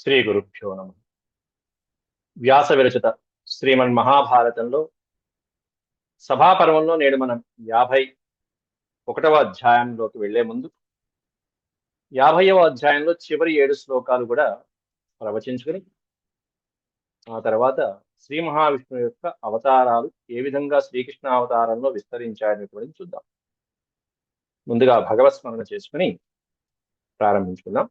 శ్రీ గురుభ్యో నమ. వ్యాస విరచిత శ్రీమన్ మహాభారతంలో సభాపర్వంలో నేడు మనం యాభై ఒకటవ అధ్యాయంలోకి వెళ్ళే ముందు యాభైవ అధ్యాయంలో చివరి ఏడు శ్లోకాలు కూడా ప్రవచించుకుని ఆ తర్వాత శ్రీ మహావిష్ణువు యొక్క అవతారాలు ఏ విధంగా శ్రీకృష్ణ అవతారంలో విస్తరించాయనేటువంటి చూద్దాం. ముందుగా భగవత్ స్మరణ చేసుకుని ప్రారంభించుకుందాం.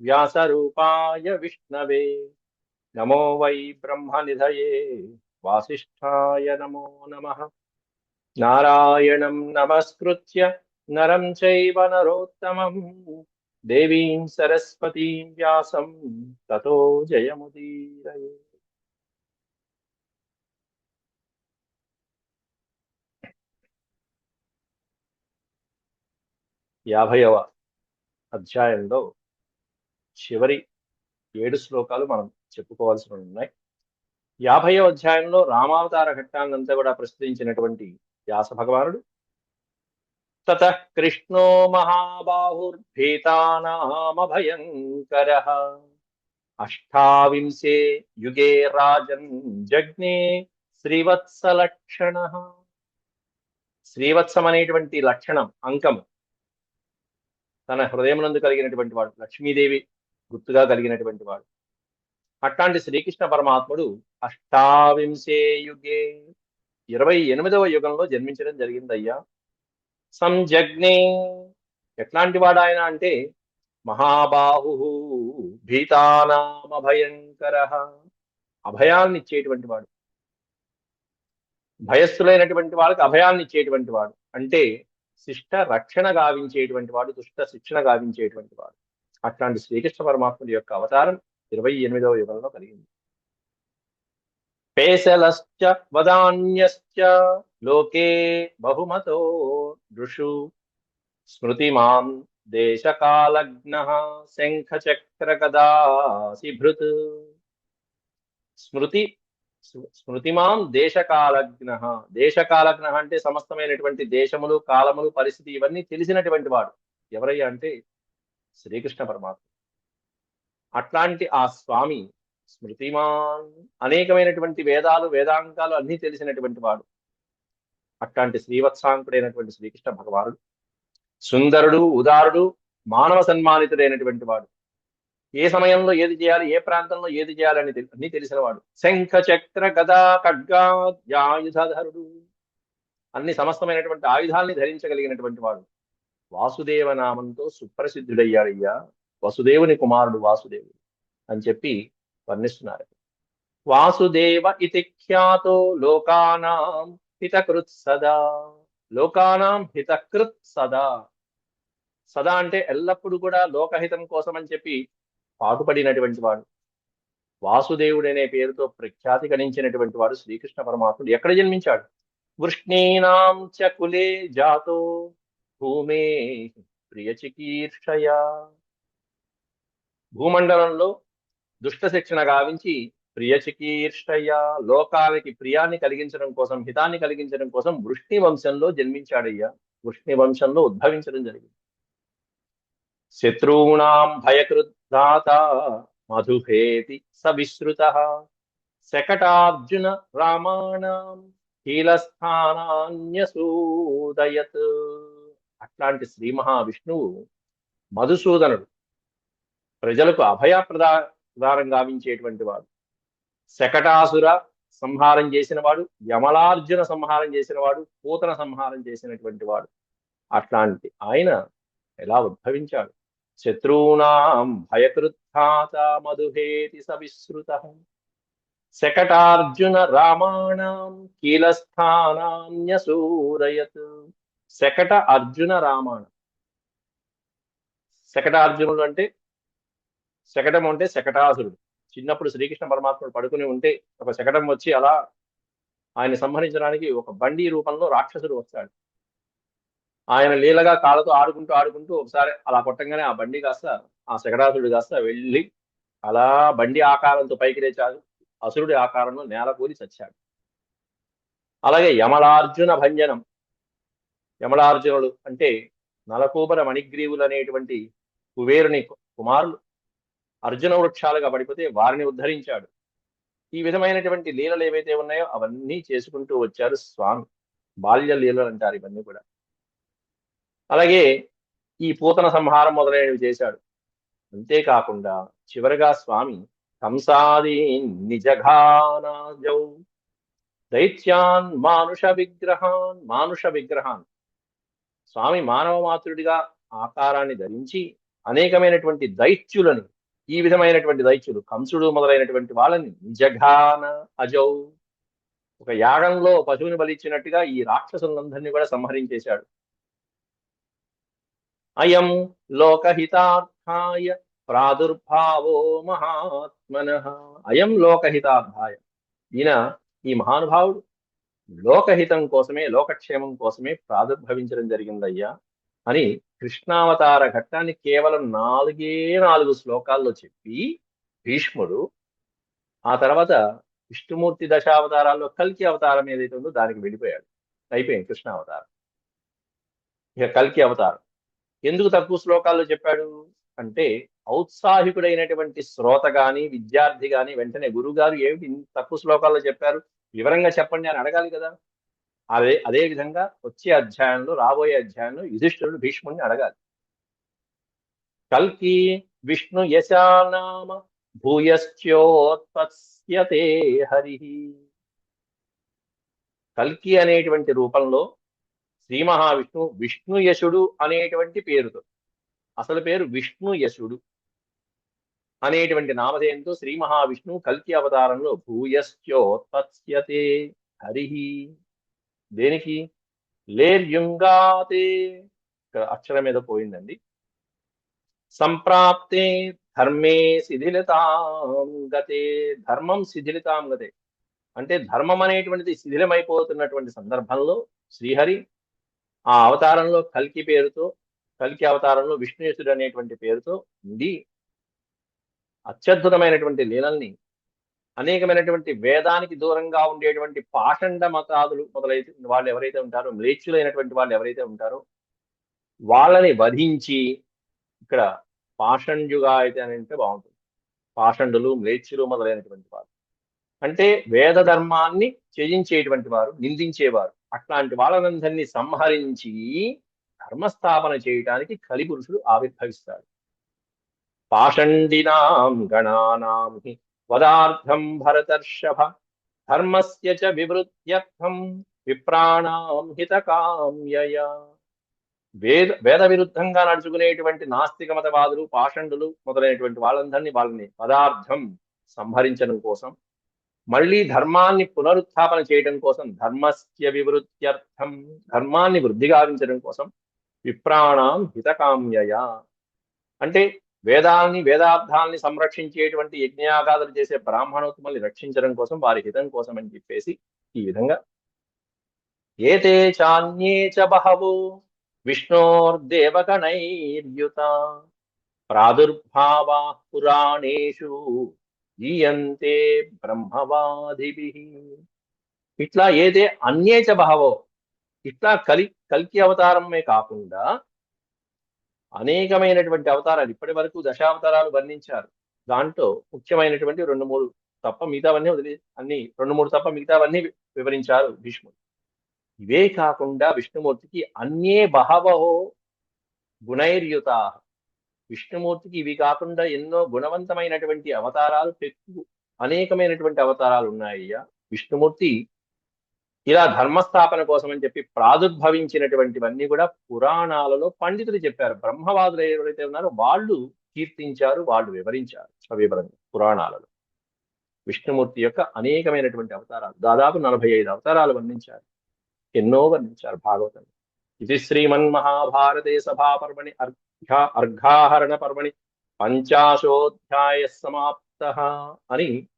వ్యాసరూపాయ విష్ణవే. నమో వై బ్రహ్మనిధయే. వాసిష్ఠాయ నమో నమ. నారాయణం నమస్కృత్య నరం చైవ నరోత్తమం. దేవీం సరస్వతీం వ్యాసం తతో జయముదీరయే. యాభైవ అధ్యాయంలో చివరి ఏడు శ్లోకాలు మనం చెప్పుకోవాల్సి ఉన్నాయి. యాభైవ అధ్యాయంలో రామావతార ఘట్టాన్నంతా కూడా ప్రస్తుతించినటువంటి వ్యాస భగవానుడు. తత కృష్ణో మహాబాహుర్భీతానామభయంకర. అష్టావింశే యుగే రాజన్ జగ్నే శ్రీవత్సలక్షణ. శ్రీవత్సం అనేటువంటి లక్షణం అంకం. తన హృదయం నందు కలిగినటువంటి వాడు లక్ష్మీదేవి. గుర్తుగా కలిగినటువంటి వాడు. అట్లాంటి శ్రీకృష్ణ పరమాత్ముడు అష్టావింశే యుగే ఇరవై ఎనిమిదవ యుగంలో జన్మించడం జరిగిందయ్యా. సంజగ్నే ఎట్లాంటి వాడు ఆయన అంటే మహాబాహు భీతానామ భయంకర అభయాన్ని ఇచ్చేటువంటి వాడు. భయస్సులైనటువంటి వాళ్ళకి అభయాన్ని ఇచ్చేటువంటి వాడు. అంటే శిష్ట రక్షణ గావించేటువంటి వాడు దుష్ట శిక్షణ గావించేటువంటి వాడు. అట్లాంటి శ్రీకృష్ణ పరమాత్ముడి యొక్క అవతారం ఇరవై ఎనిమిదవ యుగంలో కలిగింది. పేసలశ్చ వదాన్యశ్చ లోకే బహుమతో ఋషు స్మృతిమాన్ దేశకాలగ్న శంఖచక్ర గదాసిభృత్ స్మృతి స్మృతిమాం దేశకాలగ్న దేశకాలగ్న అంటే సమస్తమైనటువంటి దేశములు కాలములు పరిస్థితి ఇవన్నీ తెలిసినటువంటి వాడు. ఎవరయ్యా అంటే శ్రీకృష్ణ పరమాత్మ. అట్లాంటి ఆ స్వామి స్మృతిమాన్ అనేకమైనటువంటి వేదాలు వేదాంకాలు అన్నీ తెలిసినటువంటి వాడు. అట్లాంటి శ్రీవత్సాంకుడైనటువంటి శ్రీకృష్ణ భగవానుడు సుందరుడు ఉదారుడు మానవ సన్మానితుడైనటువంటి వాడు. ఏ సమయంలో ఏది చేయాలి ఏ ప్రాంతంలో ఏది చేయాలని అన్ని తెలిసినవాడు. శంఖ చక్ర గదా ఖడ్గాయుధరుడు అన్ని సమస్తమైనటువంటి ఆయుధాల్ని ధరించగలిగినటువంటి వాడు. వాసుదేవ నామంతో సుప్రసిద్ధుడయ్యాడయ్యా వసుదేవుని కుమారుడు వాసుదేవుడు అని చెప్పి వర్ణిస్తున్నారు. వాసుదేవ ఇతి ఖ్యాతో లోకానాం హితకృత్ సదా లోకానాం హితకృత్ సదా. సదా అంటే ఎల్లప్పుడూ కూడా లోకహితం కోసం అని చెప్పి పాటుపడినటువంటి వాడు. వాసుదేవుడనే పేరుతో ప్రఖ్యాతి గణించినటువంటి వాడు శ్రీకృష్ణ పరమాత్ముడు. ఎక్కడ జన్మించాడు? వృష్ణీనాం చ కులే జాతో భూమే ప్రియచికీర్షయా భూమండలంలో దుష్ట శిక్షణ గావించి ప్రియచికీర్షయ లోకాలకి ప్రియాన్ని కలిగించడం కోసం హితాన్ని కలిగించడం కోసం వృష్ణి వంశంలో జన్మించాడయ్యా. వృష్ణి వంశంలో ఉద్భవించడం జరిగింది. శత్రూణాం భయకృద్ధాత మధుహేతి స శకటార్జున రామాణం కీలస్థానాన్యసూదయత్. అట్లాంటి శ్రీ మహావిష్ణువు మధుసూదనుడు. ప్రజలకు అభయ ప్రదానం గావించేటువంటి వాడు. శకటాసుర సంహారం చేసిన వాడు యమలార్జున సంహారం చేసిన వాడు పూతన సంహారం చేసినటువంటి వాడు. అట్లాంటి ఆయన ఎలా ఉద్భవించాడు? శత్రూనాం భయకృత్థాత మధుహేతి సవిశ్రుత. శకటార్జున రామాణం కీలస్థానాన్యసూరయత్. శకట అర్జున రామాయణ. శకట అర్జునుడు అంటే శకటం అంటే శకటాసురుడు. చిన్నప్పుడు శ్రీకృష్ణ పరమాత్ముడు పడుకుని ఉంటే ఒక శకటం వచ్చి అలా ఆయన సంహరించడానికి ఒక బండి రూపంలో రాక్షసుడు వస్తాడు. ఆయన లీలగా కాళ్ళతో ఆడుకుంటూ ఆడుకుంటూ ఒకసారి అలా కొట్టంగానే ఆ బండి కాస్త ఆ శకటాసురుడు కాస్త వెళ్ళి అలా బండి ఆకారంతో పైకి లేచాడు అసురుడి ఆకారంలో నేల కూలి చచ్చాడు. అలాగే యమలార్జున భంజనం. యమలార్జునుడు అంటే నలకూబర మణిగ్రీవులు అనేటువంటి కుబేరుని కుమారులు. అర్జున వృక్షాలుగా పడిపోతే వారిని ఉద్ధరించాడు. ఈ విధమైనటువంటి లీలలు ఏవైతే ఉన్నాయో అవన్నీ చేసుకుంటూ వచ్చారు స్వామి. బాల్య లీలలు అంటారు ఇవన్నీ కూడా. అలాగే ఈ పూతన సంహారం మొదలైనవి చేశాడు. అంతేకాకుండా చివరగా స్వామి కంసాది నిజఘానాజౌ దైత్యాన్ మానుష విగ్రహాన్ మానుష విగ్రహాన్. స్వామి మానవ మాతృడిగా ఆకారాన్ని ధరించి అనేకమైనటువంటి దైత్యులని ఈ విధమైనటువంటి దైత్యులు కంసుడు మొదలైనటువంటి వాళ్ళని నిజఘాన అజౌ. ఒక యాగంలో పశువుని బలిచ్చినట్టుగా ఈ రాక్షసులందరినీ కూడా సంహరించేశాడు. అయం లోకహితార్థాయ ప్రాదుర్భావో మహాత్మన. అయం లోకహితార్థాయ. ఈయన ఈ మహానుభావుడు. లోకహితం కోసమే లోకక్షేమం కోసమే ప్రాదుర్భవించడం జరిగిందయ్యా అని కృష్ణావతార ఘట్టాన్ని కేవలం నాలుగే నాలుగు శ్లోకాల్లో చెప్పి భీష్ముడు ఆ తర్వాత విష్ణుమూర్తి దశావతారాల్లో కల్కి అవతారం ఏదైతే ఉందో దానికి వెళ్ళిపోయాడు. అయిపోయింది కృష్ణావతారం. ఇక కల్కి అవతారం. ఎందుకు తక్కువ శ్లోకాల్లో చెప్పాడు? అంటే ఔత్సాహికుడైనటువంటి శ్రోత గాని విద్యార్థి గాని వెంటనే గురుగారు ఏమిటి తక్కువ శ్లోకాల్లో చెప్పారు? వివరంగా చెప్పండి అని అడగాలి కదా. అదే అదే విధంగా వచ్చే అధ్యాయంలో రాబోయే అధ్యాయంలో యుధిష్ఠుడు భీష్ముడిని అడగాలి. కల్కి విష్ణు యశానామ భూయశ్చోత్పత్స్యతే హరి. కల్కి అనేటువంటి రూపంలో శ్రీ మహావిష్ణువు విష్ణు యశుడు అనేటువంటి పేరుతో. అసలు పేరు విష్ణు యశుడు. అనేటువంటి నామధేయంతో శ్రీ మహావిష్ణువు కల్కి అవతారంలో భూయశ్చోత్పత్స్యతే. హరి దేనికి? లేర్యుంగాతే ఇక్కడ అక్షరం మీద పోయిందండి. సంప్రాప్తే ధర్మే శిథిలితాం గతే. ధర్మం శిథిలితాం గతే. అంటే ధర్మం అనేటువంటిది శిథిలమైపోతున్నటువంటి సందర్భంలో శ్రీహరి ఆ అవతారంలో కల్కి పేరుతో కల్కి అవతారంలో విష్ణుయేశుడు అనేటువంటి పేరుతో ఉండి అత్యద్భుతమైనటువంటి లీలల్ని అనేకమైనటువంటి వేదానికి దూరంగా ఉండేటువంటి పాషండ మతాదులు మొదలైతే వాళ్ళు ఎవరైతే ఉంటారో మ్లేచ్చులైనటువంటి వాళ్ళు ఎవరైతే ఉంటారో వాళ్ళని వధించి ఇక్కడ పాషండ్యుగా అయితే అని అంటే బాగుంటుంది. పాషండులు మ్లేచ్చులు మొదలైనటువంటి వారు అంటే వేద ధర్మాన్ని త్యజించేటువంటి వారు నిందించేవారు. అట్లాంటి వాళ్ళనందరినీ సంహరించి ధర్మస్థాపన చేయటానికి కలిపురుషుడు ఆవిర్భవిస్తాడు. పాషండినాం గణానాం హి వదార్థం భరతర్షభ ధర్మస్య చ వివృత్యర్థం విప్రాణాం హితకామ్యయ వేద వేద విరుద్ధంగా నడుచుకునేటువంటి నాస్తిక మతవాదులు పాషండులు మొదలైనటువంటి వాళ్ళందరినీ వాళ్ళని పదార్థం సంహరించడం కోసం మళ్ళీ ధర్మాన్ని పునరుత్థాపన చేయడం కోసం ధర్మస్య వివృత్యర్థం ధర్మాన్ని వృద్ధి గావించడం కోసం విప్రాణం హితకామ్యయ. అంటే వేదాల్ని వేదార్థాల్ని సంరక్షించేటువంటి యజ్ఞయాగాదులు చేసే బ్రాహ్మణోత్తమల్ని రక్షించడం కోసం వారి హితం కోసం అని చెప్పేసి ఈ విధంగా ఏతే చాన్యే చ బహవో విష్ణోర్దేవగణైర్యుత ప్రాదుర్భావా పురాణేషు ఈయంతే బ్రహ్మవాదిభి. ఇట్లా ఏదే అన్యేచ బహవో ఇట్లా కలి కల్కి అవతారమే కాకుండా అనేకమైనటువంటి అవతారాలు ఇప్పటి వరకు దశావతారాలు వర్ణించారు. దాంట్లో ముఖ్యమైనటువంటి రెండు మూడు తప్ప మిగతావన్నీ వదిలి అన్ని రెండు మూడు తప్ప మిగతావన్నీ వివరించారు భీష్ముడు ఇవే కాకుండా విష్ణుమూర్తికి అన్యే బహవహో గుణైర్యుత. విష్ణుమూర్తికి ఇవి కాకుండా ఎన్నో గుణవంతమైనటువంటి అవతారాలు పెక్కు అనేకమైనటువంటి అవతారాలు ఉన్నాయ్యా. విష్ణుమూర్తి ఇలా ధర్మస్థాపన కోసం అని చెప్పి ప్రాదుర్భవించినటువంటివన్నీ కూడా పురాణాలలో పండితులు చెప్పారు. బ్రహ్మవాదులు ఎవరైతే ఉన్నారో వాళ్ళు కీర్తించారు వాళ్ళు వివరించారు సవివరంగా పురాణాలలో. విష్ణుమూర్తి యొక్క అనేకమైనటువంటి అవతారాలు దాదాపు నలభై ఐదు అవతారాలు వర్ణించారు. ఎన్నో వర్ణించారు భాగవతం. ఇది శ్రీమన్మహాభారతే సభాపర్వణి అర్ఘ అర్ఘాహరణ పర్వణి పంచాశోధ్యాయ సమాప్త అని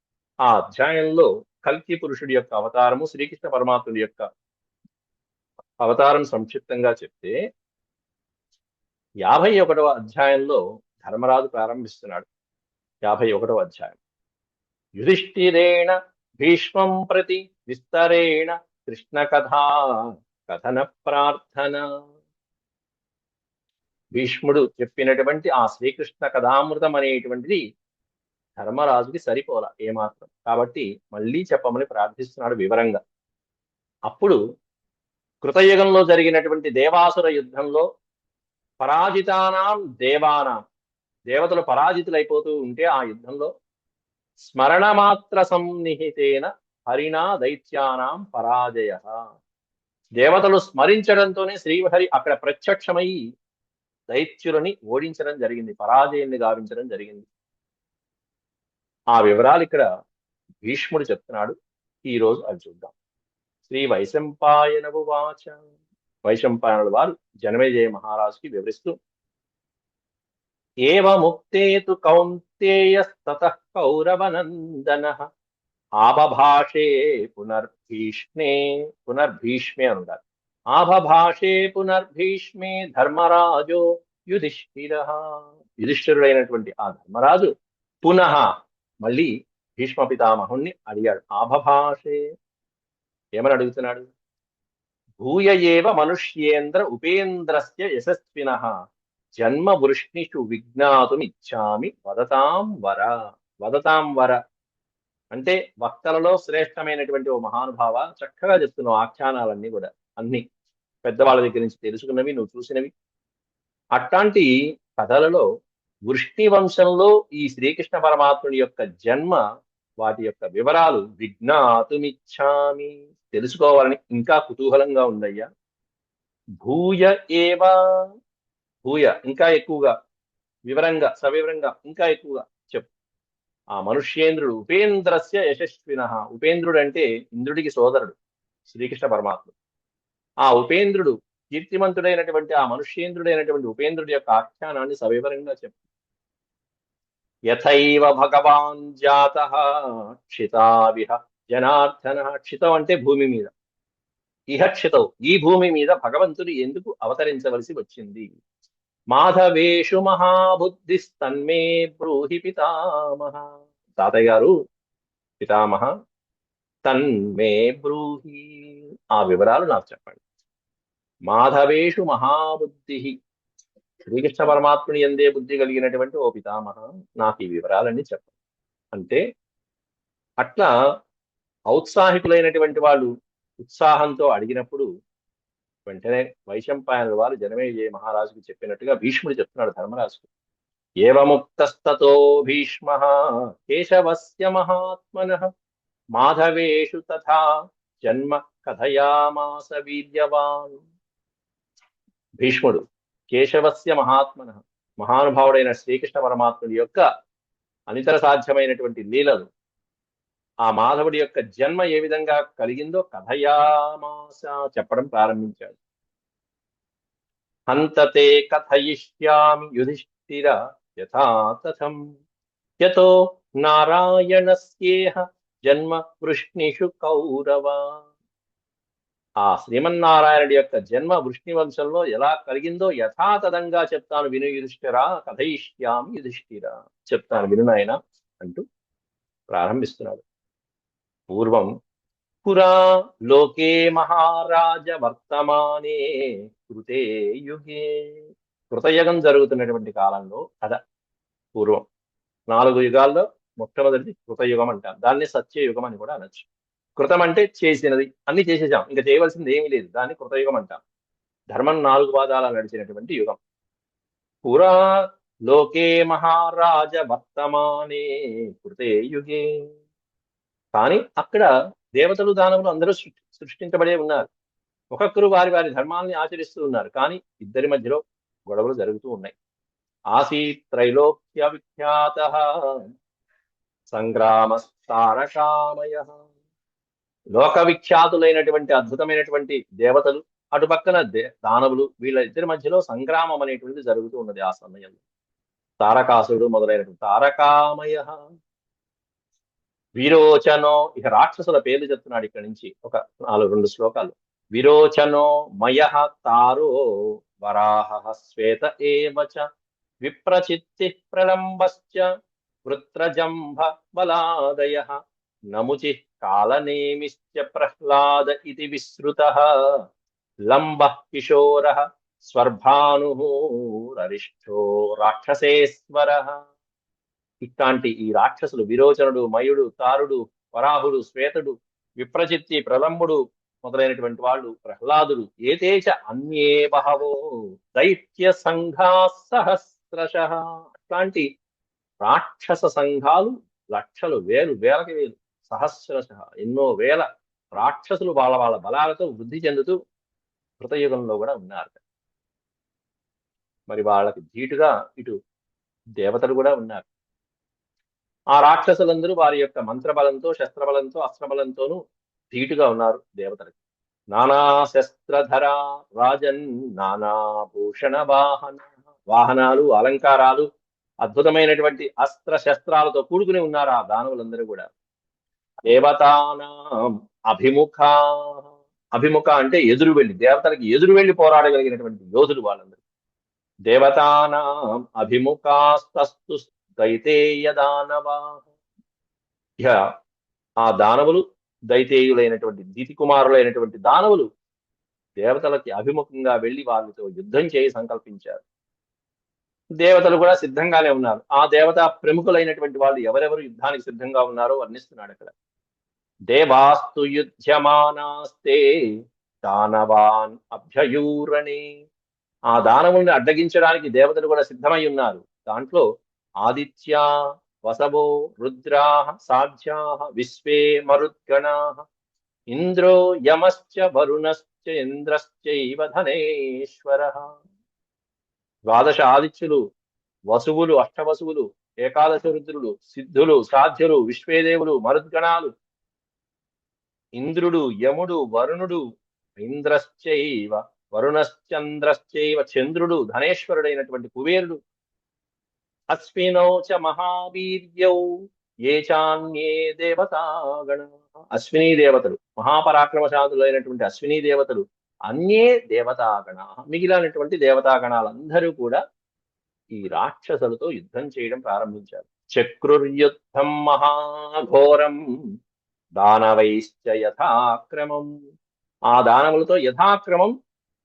ఆ అధ్యాయంలో కల్కి పురుషుడి యొక్క అవతారము శ్రీకృష్ణ పరమాత్ముడి యొక్క అవతారం సంక్షిప్తంగా చెప్తే యాభై ఒకటవ అధ్యాయంలో ధర్మరాజు ప్రారంభిస్తున్నాడు. యాభై ఒకటవ అధ్యాయం. యుధిష్ఠిరేణ భీష్మం ప్రతి విస్తరేణ కృష్ణ కథా కథన ప్రార్థన. భీష్ముడు చెప్పినటువంటి ఆ శ్రీకృష్ణ కథామృతం అనేటువంటిది ధర్మరాజుకి సరిపోల ఏమాత్రం. కాబట్టి మళ్ళీ చెప్పమని ప్రార్థిస్తున్నాడు వివరంగా. అప్పుడు కృతయుగంలో జరిగినటువంటి దేవాసుర యుద్ధంలో పరాజితానాం దేవానాం. దేవతలు పరాజితులైపోతూ ఉంటే ఆ యుద్ధంలో స్మరణ మాత్ర సన్నిహితేన హరిణా దైత్యానాం పరాజయ. దేవతలు స్మరించడంతోనే శ్రీహరి అక్కడ ప్రత్యక్షమై దైత్యులని ఓడించడం జరిగింది పరాజయాన్ని గావించడం జరిగింది. ఆ వివరాలు ఇక్కడ భీష్ముడు చెప్తున్నాడు. ఈ రోజు అవి చూద్దాం. శ్రీ వైశంపాయనవు వాచ. వైశంపాయనుడు వారు జనమేజయ మహారాజుకి వివరిస్తూ ఏవముక్తే తు కౌంతేయస్తత కౌరవనందన. ఆభభాషే పునర్భీష్మే పునర్భీష్మే అనున్నారు ఆభభాషే పునర్భీష్మే ధర్మరాజో యుధిష్ఠిర. యుధిష్ఠిరుడైనటువంటి ఆ ధర్మరాజు పునః మళ్ళీ భీష్మ పితామహుణ్ణి అడిగాడు ఆభభాషే ఏమని అడుగుతున్నాడు? భూయ ఏవ మనుష్యేంద్ర ఉపేంద్రస్య యశస్విన. జన్మ వృష్ణిషు విజ్ఞాతుమిచ్చామి వదతాం వర. వదతాం వర. అంటే వక్తలలో శ్రేష్టమైనటువంటి ఓ మహానుభావ చక్కగా చెప్తున్నావు ఆఖ్యానాలన్నీ కూడా అన్ని. పెద్దవాళ్ళ దగ్గర నుంచి తెలుసుకున్నవి నువ్వు చూసినవి. అట్లాంటి కథలలో వృష్టి వంశంలో ఈ శ్రీకృష్ణ పరమాత్ముడి యొక్క జన్మ వాటి యొక్క వివరాలు విజ్ఞాతుమిచ్చామి తెలుసుకోవాలని ఇంకా కుతూహలంగా ఉందయ్యా. భూయ ఏవా. భూయ ఇంకా ఎక్కువగా వివరంగా సవివరంగా ఇంకా ఎక్కువగా చెప్పు. ఆ మనుష్యేంద్రుడు ఉపేంద్రస్య యశస్విన. ఉపేంద్రుడు అంటే ఇంద్రుడికి సోదరుడు శ్రీకృష్ణ పరమాత్ముడు. ఆ ఉపేంద్రుడు కీర్తిమంతుడైనటువంటి ఆ మనుష్యేంద్రుడైనటువంటి ఉపేంద్రుడి యొక్క ఆఖ్యానాన్ని సవివరంగా చెప్పు. యథైవ భగవాన్ జాత క్షితావిహ జనార్దన. క్షితం అంటే భూమి మీద. ఇహ క్షితౌ ఈ భూమి మీద భగవంతుడు ఎందుకు అవతరించవలసి వచ్చింది? మాధవేషు మహాబుద్ధిస్తన్మే బ్రూహి పితామహ. తాతయ్య గారు పితామహ తన్మే బ్రూహి. ఆ వివరాలు నాకు చెప్పండి. మాధవేషు మహాబుద్ధి శ్రీకృష్ణ పరమాత్ముని ఎందే బుద్ధి కలిగినటువంటి ఓ పితామహ నాకు ఈ వివరాలన్నీ చెప్ప. అంటే అట్లా ఔత్సాహికులైనటువంటి వాళ్ళు ఉత్సాహంతో అడిగినప్పుడు వెంటనే వైశంపాయన వారు జనమేజయ మహారాజుకు చెప్పినట్టుగా భీష్ముడు చెప్తున్నాడు ధర్మరాజుకు. ఏవముక్తస్తతో భీష్మ కేశవస్య మహాత్మన మాధవేషు తథా జన్మ కథయామాస వీర్యవాన్. భీష్ముడు కేశవస్య మహాత్మన మహానుభావుడైన శ్రీకృష్ణ పరమాత్ముడి యొక్క అనితర సాధ్యమైనటువంటి లీలలు. ఆ మాధవుడి యొక్క జన్మ ఏ విధంగా కలిగిందో కథయామాస చెప్పడం ప్రారంభించాడు. హంతతే కథయిష్యామి యుధిష్ఠిర యథాతథం యతో నారాయణస్యేహ జన్మ వృష్ణిషు కౌరవ ఆ శ్రీమన్నారాయణుడి యొక్క జన్మ వృష్ణి వంశంలో ఎలా కలిగిందో యథాతథంగా చెప్తాను విను యుధిష్ఠిరా కథయిష్యామి యుధిష్ఠిరా చెప్తాను విను నాయన అంటూ ప్రారంభిస్తున్నాడు. పూర్వం పురా లోకే మహారాజ వర్తమానే కృతే యుగే. కృతయుగం జరుగుతున్నటువంటి కాలంలో కథ పూర్వం. నాలుగు యుగాల్లో మొట్టమొదటిది కృతయుగం అంటారు. దాన్ని సత్యయుగం అని కూడా అనొచ్చు. కృతం అంటే చేసినది. అన్ని చేసేసాం. ఇంకా చేయవలసింది ఏమీ లేదు. దాన్ని కృతయుగం అంటాం. ధర్మం నాలుగు పాదాల నడిచినటువంటి యుగం. పురా లోకే మహారాజ వర్తమానే కృతే యుగే. కానీ అక్కడ దేవతలు దానవులు అందరూ సృష్టించబడే ఉన్నారు. ఒక్కొక్కరు వారి వారి ధర్మాల్ని ఆచరిస్తూ ఉన్నారు. కానీ ఇద్దరి మధ్యలో గొడవలు జరుగుతూ ఉన్నాయి. ఆసీత్ త్రైలోక్య విఖ్యాత సంగ్రామ తారకామయ లోక విఖ్యాతులైనటువంటి అద్భుతమైనటువంటి దేవతలు అటు పక్కన దానవులు వీళ్ళ ఇద్దరి మధ్యలో సంగ్రామం అనేటువంటిది జరుగుతూ ఉన్నది ఆ సమయంలో. తారకాసురుడు మొదలైనటువంటి తారకామయ విరోచనో ఇక రాక్షసుల పేర్లు చెప్తున్నాడు ఇక్కడ నుంచి ఒక నాలుగు రెండు శ్లోకాలు. విరోచనో మయ తారో వరాహ శ్వేత ఏవచ విప్రచిత్తి ప్రలంబశ్చ వృత్రజంభ బలాదయ నముచి కాలనేమిశ్చ ప్రహ్లాద ఇది విశ్రుత లంబ కిశోర స్వర్భానురరిష్టో రాక్షసేశ్వర. ఇట్లాంటి ఈ రాక్షసులు విరోచనుడు మయుడు తారుడు వరాహుడు శ్వేతుడు విప్రచిత్తి ప్రలంబుడు మొదలైనటువంటి వాళ్ళు ప్రహ్లాదుడు ఏతేచ అన్యే బహవో దైత్య సంఘా సహస్రశ. అట్లాంటి రాక్షస సంఘాలు లక్షలు వేలు వేలకి వేలు. సహస్రశ ఎన్నో వేల రాక్షసులు వాళ్ళ వాళ్ళ బలాలతో వృద్ధి చెందుతూ కృతయుగంలో కూడా ఉన్నారు. మరి వాళ్ళకి ధీటుగా ఇటు దేవతలు కూడా ఉన్నారు. ఆ రాక్షసులందరూ వారి యొక్క మంత్రబలంతో శస్త్రబలంతో అస్త్రబలంతోనూ ధీటుగా ఉన్నారు దేవతలకి. నానా శస్త్రధర రాజన్ నానా భూషణ వాహన వాహనాలు అలంకారాలు అద్భుతమైనటువంటి అస్త్ర శస్త్రాలతో కూడుకుని ఉన్నారు ఆ దానవులందరూ కూడా. దేవతానాం అభిముఖ. అభిముఖ అంటే ఎదురు వెళ్ళి దేవతలకి ఎదురు వెళ్ళి పోరాడగలిగినటువంటి యోధులు వాళ్ళందరూ. దేవతానాం అభిముఖాస్తస్తు దైతేయ దానవా ఆ దానవులు దైతేయులైనటువంటి దీతి కుమారులైనటువంటి దానవులు దేవతలకి అభిముఖంగా వెళ్ళి వాళ్ళతో యుద్ధం చేయి సంకల్పించారు. దేవతలు కూడా సిద్ధంగానే ఉన్నారు. ఆ దేవత ప్రముఖులైనటువంటి వాళ్ళు ఎవరెవరు యుద్ధానికి సిద్ధంగా ఉన్నారో వర్ణిస్తున్నాడు అక్కడ. దేవాస్తు యుధ్యమానాస్తే దానవాన్ అభ్యయూరణి. ఆ దానవుల్ని అడ్డగించడానికి దేవతలు కూడా సిద్ధమై ఉన్నారు. దాంట్లో ఆదిత్య వసవో రుద్రా సాధ్యా విశ్వే మరుద్గణా ఇంద్రో యమశ్చ వరుణశ్చ ఇంద్రశ్చైవ ధనేశ్వర. ద్వాదశ ఆదిత్యులు వసువులు అష్టవసువులు ఏకాదశ రుద్రులు సిద్ధులు సాధ్యులు విశ్వేదేవులు మరుద్గణాలు. ఇంద్రుడు యముడు వరుణుడు ఇంద్రశ్చైవ వరుణశ్చంద్రశ్చైవ చంద్రుడు ధనేశ్వరుడైనటువంటి కుబేరుడు. అశ్వినౌ చ మహావీర్యౌ ఏ చాన్యే దేవతాగణ. అశ్వినీ దేవతలు మహాపరాక్రమశాదులైనటువంటి అశ్వినీ దేవతలు అన్యే దేవతాగణ మిగిలినటువంటి దేవతాగణాలందరూ కూడా ఈ రాక్షసులతో యుద్ధం చేయడం ప్రారంభించారు. చక్రుర్యుద్ధం మహాఘోరం దానవైశ్చ యథాక్రమం. ఆ దానవులతో యథాక్రమం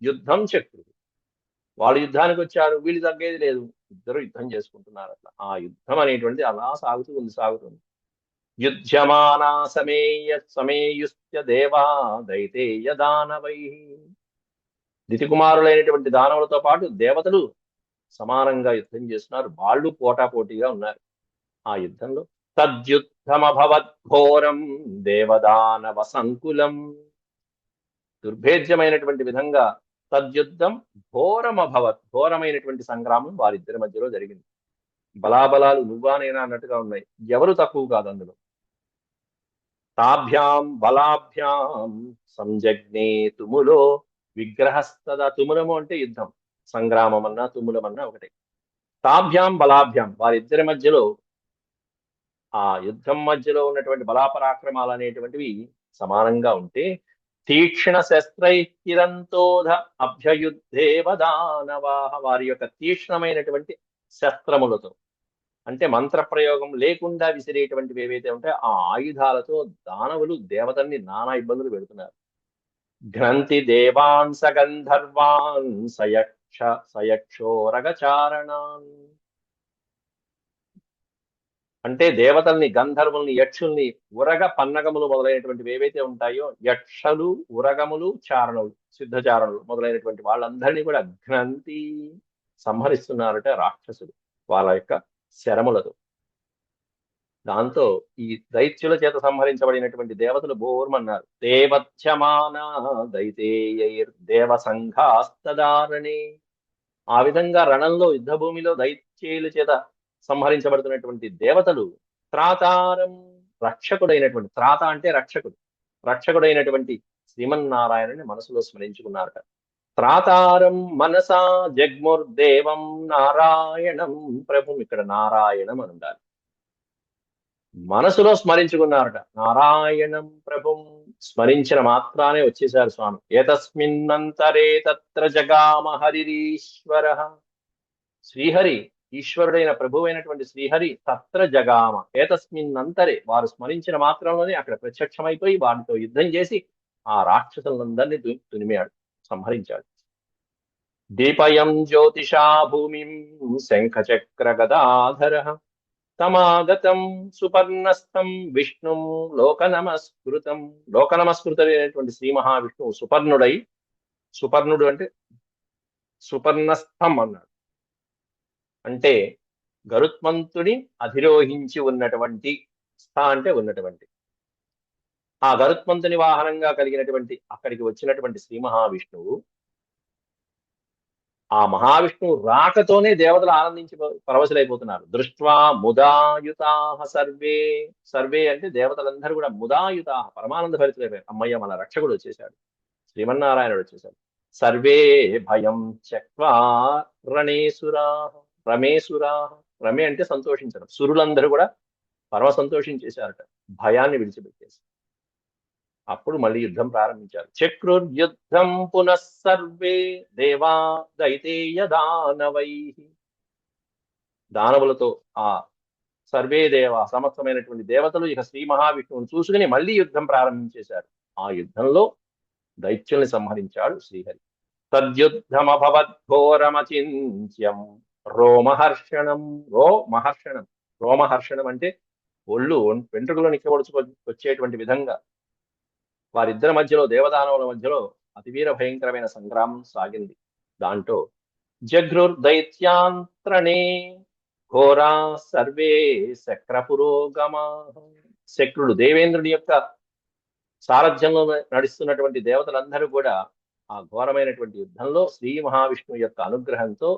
యుద్ధం చక్రుడు. వాళ్ళు యుద్ధానికి వచ్చారు వీళ్ళు తగ్గేది లేదు. ఇద్దరు యుద్ధం చేసుకుంటున్నారు అట్లా. ఆ యుద్ధం అనేటువంటిది అలా సాగుతూ ఉంది సాగుతుంది యుధ్యమానా సమేయ సమేయుస్య దేవా దైతేయ దానవై దితికుమారులైనటువంటి దానవులతో పాటు దేవతలు సమానంగా యుద్ధం చేస్తున్నారు. వాళ్ళు పోటాపోటీగా ఉన్నారు ఆ యుద్ధంలో. తద్యుద్ధమభవద్ఘోరం దేవదానవ సంకులం దుర్భేద్యమైనటువంటి విధంగా తద్యుద్ధం ఘోరమభవత్ ఘోరమైనటువంటి సంగ్రామం వారిద్దరి మధ్యలో జరిగింది. బలాబలాలు నువ్వా నేనా అన్నట్టుగా ఉన్నాయి. ఎవరు తక్కువ కాదు అందులో. తాభ్యాం బలాభ్యాం సంజగ్నే తుములో విగ్రహస్తద తుములము అంటే యుద్ధం సంగ్రామం అన్నా తుములం అన్నా ఒకటే. తాభ్యాం బలాభ్యాం వారిద్దరి మధ్యలో ఆ యుద్ధం మధ్యలో ఉన్నటువంటి బలాపరాక్రమాలు అనేటువంటివి సమానంగా ఉంటే తీక్షణ శస్త్రై కిరంతోధ అభ్యయుద్ధేవ దానవాహ వారి యొక్క తీక్ష్ణమైనటువంటి శస్త్రములతో. అంటే మంత్ర ప్రయోగం లేకుండా విసిరేటువంటివి ఏవైతే ఉంటాయో ఆ ఆయుధాలతో దానవులు దేవతల్ని నానా ఇబ్బందులు పెడుతున్నారు. గ్రంథి దేవాన్ సగంధర్వాన్ సయక్ష సయక్షోరగచారణాన్ అంటే దేవతల్ని గంధర్వుల్ని యక్షుల్ని ఉరగ పన్నగములు మొదలైనటువంటివి ఏవైతే ఉంటాయో యక్షలు ఉరగములు చారణులు సిద్ధచారణులు మొదలైనటువంటి వాళ్ళందరినీ కూడా గ్రంథి సంహరిస్తున్నారట రాక్షసుడు వాళ్ళ యొక్క శరములతో దాంతో ఈ దైత్యుల చేత సంహరించబడినటువంటి దేవతలు బోర్మన్నారు. దేవత్యమాన దైతేయైర్ దేవ సంఘాస్తదారణి ఆ విధంగా రణంలో యుద్ధ భూమిలో దైత్యుల చేత సంహరించబడుతున్నటువంటి దేవతలు త్రాతారం రక్షకుడైనటువంటి త్రాత అంటే రక్షకుడు. రక్షకుడైనటువంటి శ్రీమన్నారాయణని మనసులో స్మరించుకున్నారట. త్రాతారం మనసా జగ్ముర్దేవం నారాయణం ప్రభుం ఇక్కడ నారాయణం అని ఉండాలి. మనసులో స్మరించుకున్నారట నారాయణం ప్రభుం స్మరించిన మాత్రానే వచ్చేసారు స్వామి. ఏతస్మిన్నంతరే తత్ర జగామ హరిరీశ్వర శ్రీహరి ఈశ్వరుడైన ప్రభువైనటువంటి శ్రీహరి తత్ర జగామ. ఏతస్మిన్నంతరే వారు స్మరించిన మాత్రంలోనే అక్కడ ప్రత్యక్షమైపోయి వారితో యుద్ధం చేసి ఆ రాక్షసులందరినీ దు- తునిమాడు. సంహరించాడు. దీపయం జ్యోతిషా భూమిం శంఖచక్ర గదాధర తమాగతం సుపర్ణస్థం విష్ణుం లోక నమస్కృతం లోక నమస్కృతమైనటువంటి శ్రీ మహావిష్ణువు సుపర్ణుడై సుపర్ణుడు అంటే సుపర్ణస్థం అన్నాడు. అంటే గరుత్మంతుని అధిరోహించి ఉన్నటువంటి స్థ అంటే ఉన్నటువంటి ఆ గరుత్మంతుని వాహనంగా కలిగినటువంటి అక్కడికి వచ్చినటువంటి శ్రీ మహావిష్ణువు ఆ మహావిష్ణువు రాకతోనే దేవతలు ఆనందించి పరవశులైపోతున్నారు. దృష్ట్వా ముదాయుతా సర్వే. సర్వే అంటే దేవతలందరూ కూడా ముదాయుతా పరమానంద భరితులైపోయారు. అమ్మయ్య మన రక్షకుడు వచ్చేసాడు శ్రీమన్నారాయణుడు వచ్చేసాడు సర్వే భయం చక్వా రణేసురా రమేసురా రమే అంటే సంతోషించడం. సురులందరూ కూడా పరమ సంతోషించేశారట. భయాన్ని విడిచిపెట్టేసి అప్పుడు మళ్ళీ యుద్ధం ప్రారంభించారు. చక్రుర్యుద్ధం పునః సర్వే దేవా దైతేయ దానవై దానవులతో ఆ సర్వే దేవ సమస్తమైనటువంటి దేవతలు ఇక శ్రీ మహావిష్ణువుని చూసుకుని మళ్ళీ యుద్ధం ప్రారంభించేశారు. ఆ యుద్ధంలో దైత్యుల్ని సంహరించాడు శ్రీహరి. తద్యుద్ధమభవద్ఘోరమచింత్యం రోమహర్షణం. రోమహర్షణం. రోమహర్షణం అంటే ఒళ్ళు వెంట్రుకలు నిక్కబడుచుకు వచ్చేటువంటి విధంగా వారిద్దరి మధ్యలో దేవదానవుల మధ్యలో అతివీర భయంకరమైన సంగ్రామం సాగింది. దాంట్లో జఘ్రుర్ దైత్యాంత్రణే ఘోరా సర్వే శక్ర పురోగమా శక్రుడు దేవేంద్రుడి యొక్క సారథ్యంలో నడుస్తున్నటువంటి దేవతలందరూ కూడా ఆ ఘోరమైనటువంటి యుద్ధంలో శ్రీ మహావిష్ణువు యొక్క అనుగ్రహంతో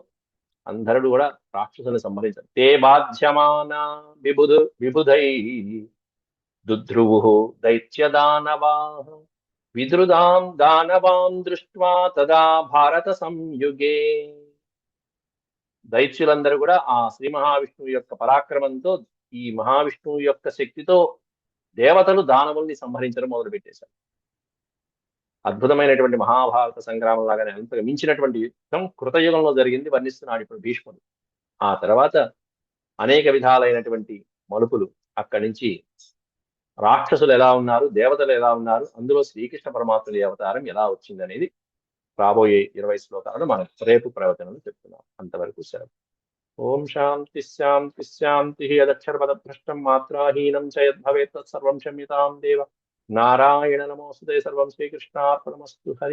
అందరూ కూడా రాక్షసుని సంహరించారు. తే బాధ్యమాన విబుధు విబుధై దుధ్రువు దైత్యదానవా విదృదాం దానవాం దృష్ట్వా తదా భారత సంయుగే దైత్యులందరూ కూడా ఆ శ్రీ మహావిష్ణువు యొక్క పరాక్రమంతో ఈ మహావిష్ణువు యొక్క శక్తితో దేవతలు దానవుల్ని సంహరించడం మొదలుపెట్టేశారు. అద్భుతమైనటువంటి మహాభారత సంగ్రామం లాగానే అంతగా మించినటువంటి యుద్ధం కృతయుగంలో జరిగింది వర్ణిస్తున్నాడు ఇప్పుడు భీష్ముడు. ఆ తర్వాత అనేక విధాలైనటువంటి మలుపులు అక్కడి నుంచి రాక్షసులు ఎలా ఉన్నారు దేవతలు ఎలా ఉన్నారు అందులో శ్రీకృష్ణ పరమాత్ముడి అవతారం ఎలా వచ్చింది అనేది రాబోయే ఇరవై శ్లోకాలను మనం రేపు ప్రవచనలు చెప్తున్నాం. అంతవరకు సెలవు. ఓం శాంతి శాంతి శాంతి అదక్షరపదభ్రష్టం మాత్రాహీనం చయద్భవేత్ తత్సర్వం క్షమ్యతాం దేవ. నారాయణ నమోస్తుతే సర్వం శ్రీకృష్ణార్పణమస్తు. హరి